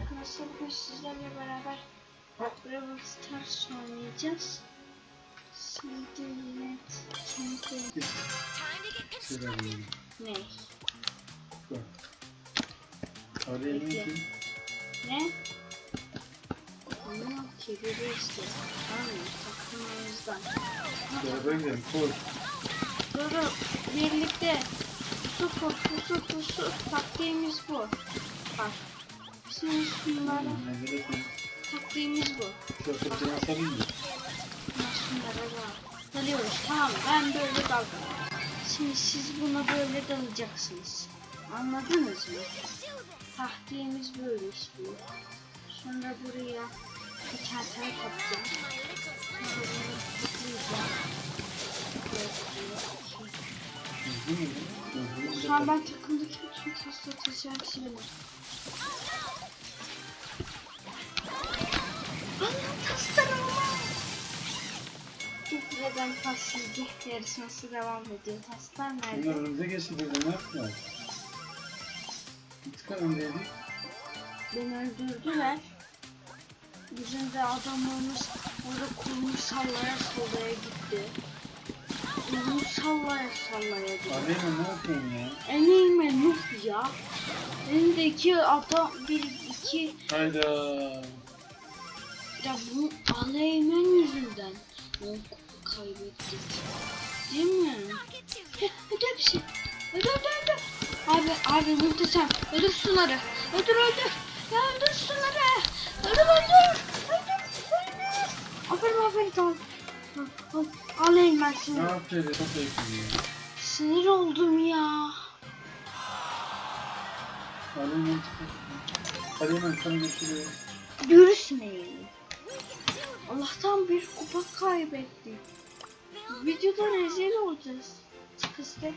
arkadaşlar bugün sizlerle beraber Brawl Stars oynayacağız. Şimdi net kendi... Ne? Arayayım ki. Ne? Bunu kebiri istedim. Anlıyor takımımızdan. Beraber gidelim koş. Dur dur birlikte. Yusuf Yusuf Yusuf taktiğimiz bu. Bak. Şimdi yok. taktiğimiz bu. Atacağını atalım mı? Şunlara bak. Dalıyoruz tamam ben böyle daldım. Şimdi siz buna böyle dalacaksınız. Anladınız mı? Taktiğimiz böyle işliyor. Sonra buraya bir tane kapacağım. Sonra bunu ben takımdaki bütün taslatacağım şimdi. Ve ben taslıydı. Yarışması devam ediyor. Bunlar nerede? önümüze geçti dedi. Ne yaptılar? Bir tık öndeydik. Beni öldürdüler. Bizim de adamlarımız orada kolunu sallaya sallaya gitti. Kolunu sallaya sallaya gitti. Araya ne yapıyorsun ya? Eneyime Nuh ya. Elindeki adam bir iki Hayda. ya bu Aleymen yüzünden o kaybettik. Değil mi? Öldür şey. Öldür öldür. Abi abi muhteşem. Öldür şunları. Öldür öldür. Ya öldür şunları. Öldür öldür. Öldür öldür. Aferin aferin tamam. Al, al, Aleymen Ne seni. Sinir oldum ya. Araya ben sana götürüyor. Görüşmeyin. Allah'tan bir kupa kaybettik. Videoda rezil olacağız. Çık işte.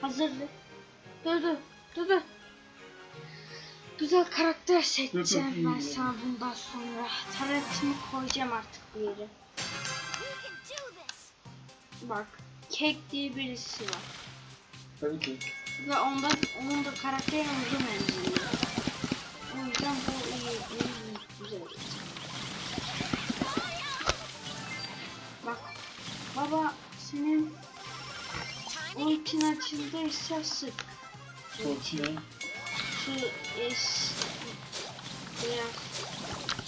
Hazırlı. Dur dur. Dur dur. Güzel karakter seçeceğim ben sana bundan sonra. Taretimi koyacağım artık bir yere. Bak. Kek diye birisi var. Tabii ki. Ve onda, onun da karakteri uzun menzilli. O yüzden bu iyi, iyi, güzel. Baba senin ultin açıldıysa sık. Ulti ne? Şey, su es... Ya...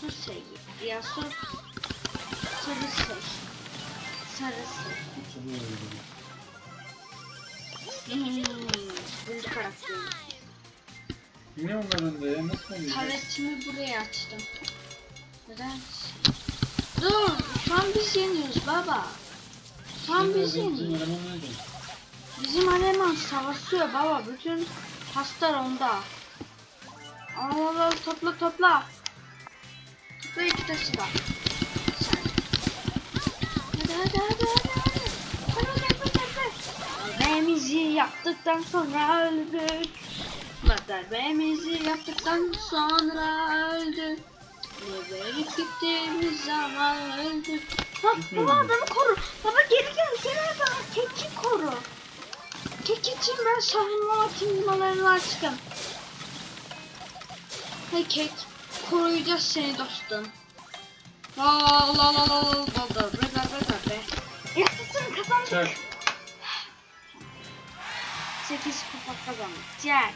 Su sayı. Ya su... sarı Sarısı. Sarısı. Hmm. Birinci karakterim. Yine onların da ya nasıl oluyor? Taretimi buraya açtım. Neden? Dur! Şu an biz yeniyoruz baba. Biz Bizim eleman? Bizim Aleman savaşıyor baba. Bütün paslar onda. Al al al topla topla. Topla iki taşı da. Sen. Hadi hadi hadi hadi hadi. Hadi yaptıktan sonra öldük. Darbemizi yaptıktan sonra öldük. Ne verip gittiğimiz zaman öldük. Ha, baba adamı koru. Baba geri gel gel bana. Keki koru. Kek için ben savunma atılmalarını açtım. Hey kek, koruyacağız seni dostum. La la la la la la la be be be be. Yaşasın kazandık. Çak. 8 kupa kazandık. Gel.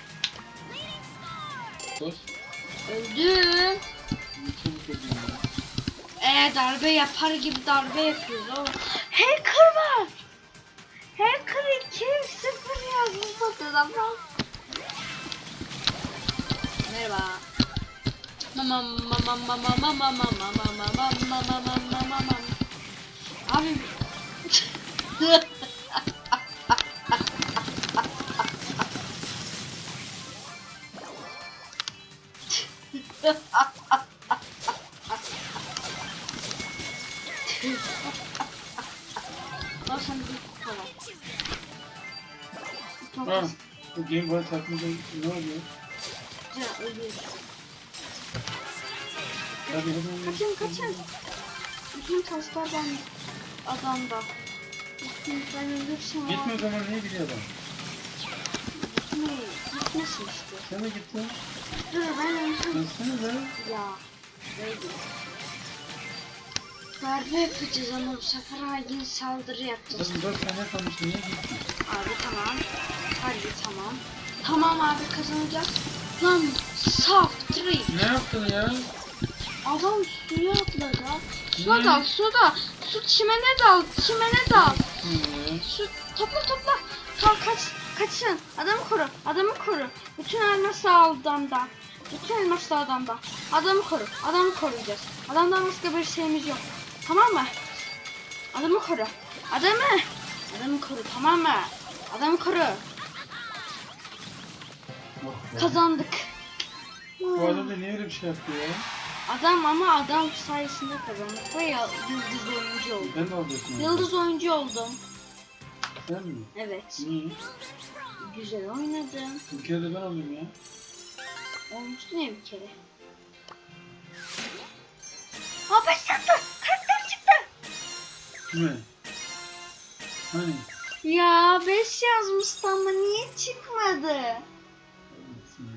Koş. Öldüm. Ee darbe yapar gibi darbe yapıyoruz oğlum. Hacker var. Hacker 2 0 yazmış adam. Merhaba. Mama mama mama mama mama mama mama mama mama mama Abi Al Ha. Bu Game Boy takımda ne oluyor? güzel ölüyorsun. Hadi hadi. Kaçın kaçın. Bütün taşlar ben adamda. Bütün ben ölürsem Gitme o zaman niye gidiyor adam? gitmeyi gitmesin işte. Sen de gittin. Dur ben en son Gelsene be. ya. Neydi? Darbe yapacağız ama bu sefer hain saldırı yapacağız. Kızım 4 sene kalmış niye gittin? Abi tamam. Tamam. Tamam abi kazanacağız. Lan saf trip. Ne yaptın ya? Adam suya atladı. Suya Ne? dal, suda. Su çimene dal, çimene dal. Su topla topla. Tamam kaç, kaçın. Adamı koru, adamı koru. Bütün elması adamda. Bütün elması adamda. Adamı koru, adamı koruyacağız. Adamdan başka bir şeyimiz yok. Tamam mı? Adamı koru. Adamı. Adamı koru tamam mı? Adamı koru. Kazandık. Bu adam da niye öyle bir şey yaptı ya? Adam ama adam sayesinde kazandık ve ya- yıldız oyuncu oldum. Ben de alıyorsun. Yıldız oyuncu oldum. Sen mi? Evet. Niye? Güzel oynadım. Bir kere de ben alayım ya. Olmuştu ya bir kere. Aa beş çıktı. Karakter çıktı. Kime? Hani? Ya 5 yazmıştı ama niye çıkmadı?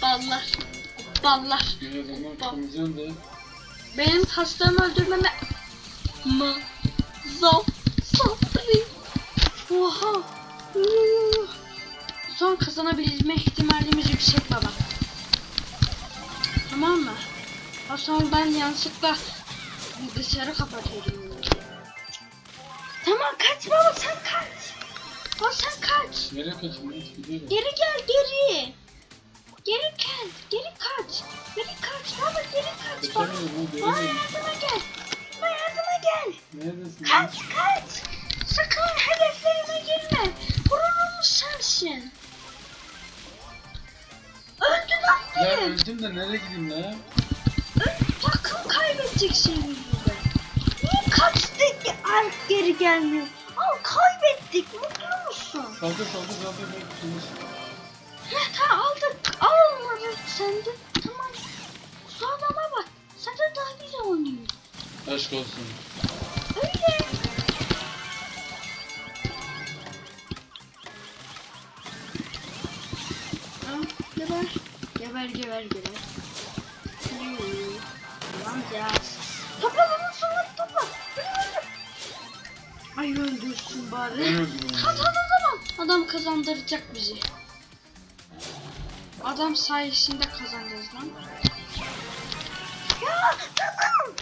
Ballar. Ballar. Da. Benim taslarımı öldürmeme... Mı? Zor. Saldırı. Oha. Son kazanabilme ihtimalimiz yüksek baba. Tamam mı? O sonra ben yanlışlıkla bilgisayarı kapatıyorum. Tamam kaç baba sen kaç. Baba sen kaç. Nereye gidiyorum. Geri gel geri. Geri gel. Geri kaç. Geri kaç. Baba geri kaç. Ha bana yardıma gel. Bana yardıma gel. Neredesin? Kaç kaç. Sakın hedeflerime girme. Gururumuz sensin. Öldün lan Ya öldüm de nereye gideyim ya? Takım kaybedecek senin yüzünden. Niye kaçtık ki Alp geri gelmiyor? Al kaybettik. Mutlu musun? Saldır saldır. Saldır. Heh, tamam aldık. Al onları sen de. Tamam. Şu adama bak. Sen de daha güzel oynuyorsun. Aşk olsun. Öyle. Tamam, Geber. Geber geber geber. Yürü. Yapamayacağız. Topla bunu sonra topla. Ay öldürsün bari. ya. Hadi o zaman. Adam kazandıracak bizi. Adam sayesinde kazanacağız lan. Ya takım.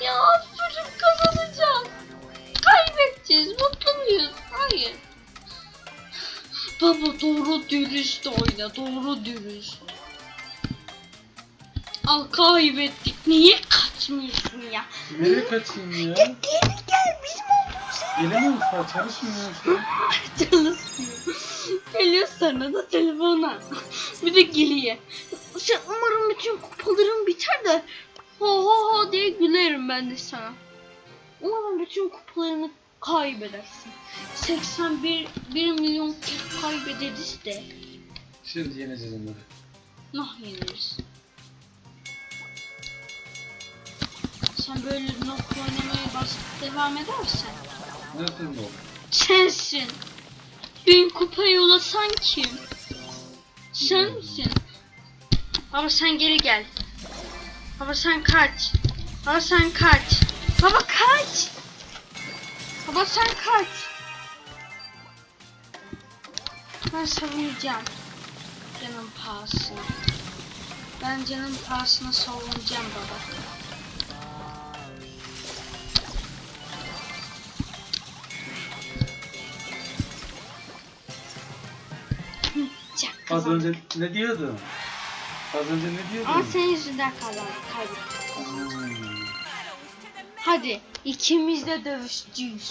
Ya aferin kazanacağız. Kaybedeceğiz. Mutlu muyuz? Hayır. Baba doğru dürüst oyna. Doğru dürüst. Al kaybettik. Niye kaçmıyorsun ya? Nereye kaçayım ya? Geri gel. Yere Gelemiyorum falan çalışmıyor. Çalışmıyor. Geliyor sana da telefona. Bir de geliyor. Sen umarım bütün kupalarım biter de ho ho ho diye gülerim ben de sana. Umarım bütün kupalarını kaybedersin. 81 1 milyon kez kaybederiz de. Şimdi yeneceğiz onları. Nah yeniriz. Sen böyle nok oynamaya bas devam edersen Nereden bu? Sensin. Bin kupayı ulasan kim? Sensin. Baba sen geri gel. Baba sen kaç. Baba sen kaç. Baba kaç. Baba sen kaç. Ben savunacağım. Canım pahasına. Ben canım pahasına savunacağım baba. Az önce ne diyordun? Az önce ne diyordun? Ama senin yüzünden. Kaybettik. Hmm. Hadi ikimiz de dövüşçüyüz.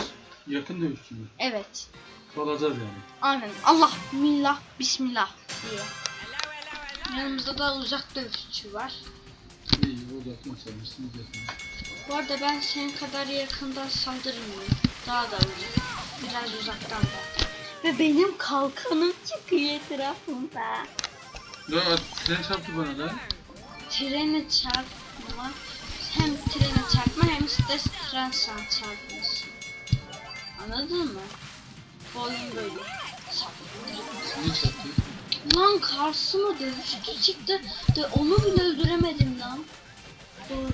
Yakın dövüşçü mü? Evet. Kalacağız yani. Aynen. Allah, millah, bismillah diye. Yanımızda da uzak dövüşçü var. İyi uzaktan sanırsınız yakın. Bu arada ben senin kadar yakından saldırmıyorum. Daha da uzak. Biraz uzaktan da. Ve benim kalkanım çıkıyor etrafımda. Ya tren çarptı bana da. Trene çarpma. Hem trene çarpma hem de tren çarpmasın. Anladın mı? Bu oyun böyle. Ne çarptı? Lan karşıma dövüşçü çıktı de onu bile öldüremedim lan.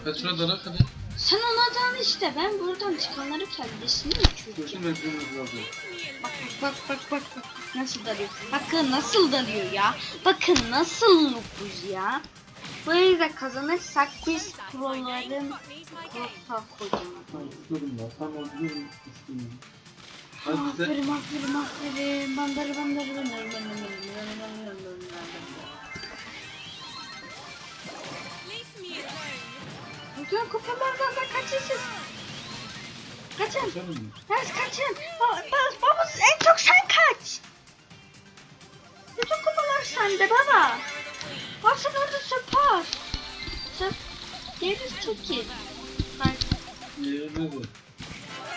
Petrol darak hadi. Sen onadan işte ben buradan çıkanları kendisini lazım. Bak bak bak bak bak nasıl dalıyor. Bakın nasıl dalıyor ya. Bakın nasıl nukuz ya. Bu yüzden kazanırsak biz proların korkak kocaman. Tamam tutuyorum ya. Tam öldürürüm. Üstünü. Hadi size. Aferin aferin aferin. Bütün kupalardan da kaçırsız. Kaçın. Biraz kaçın. Ba ba baba en çok sen kaç. Bütün kupalar sende baba. Bak sen orada süper. Sen Deniz çok iyi. Kaç. Nereye?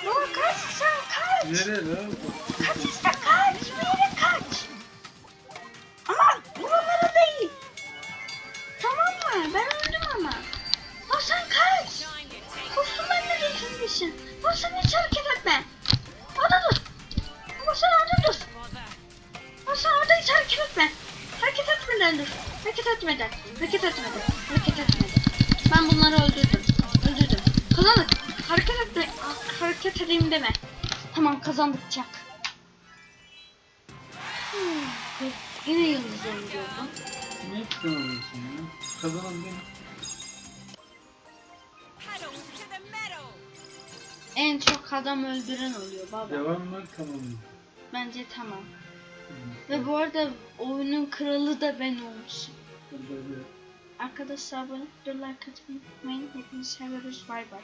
Baba kaç sen kaç. Nereye lan? Kaç işte kaç. Bir yere kaç. Bak sen hiç hareket etme. Orada dur. Bak sen orada dur. Bak sen orada hiç hareket etme. Hareket etmeden dur. Hareket etmeden. Hareket etmeden. Hareket etmeden. Ben bunları öldürdüm. Öldürdüm. Kazandık. Hareket etme. ah, Hareket edeyim deme. Tamam kazandık çak. Hmm, Yine yıldızlarını gördüm. Ne kazanıyorsun ya? Kazanan benim. En çok adam öldüren oluyor baba. Devam mı? Tamam mı? Bence tamam. Ve bu arada oyunun kralı da ben olmuşum. Böyle Arkadaşlar abone olmayı, like atmayı unutmayın. Hepinizi seviyoruz. Bay bay.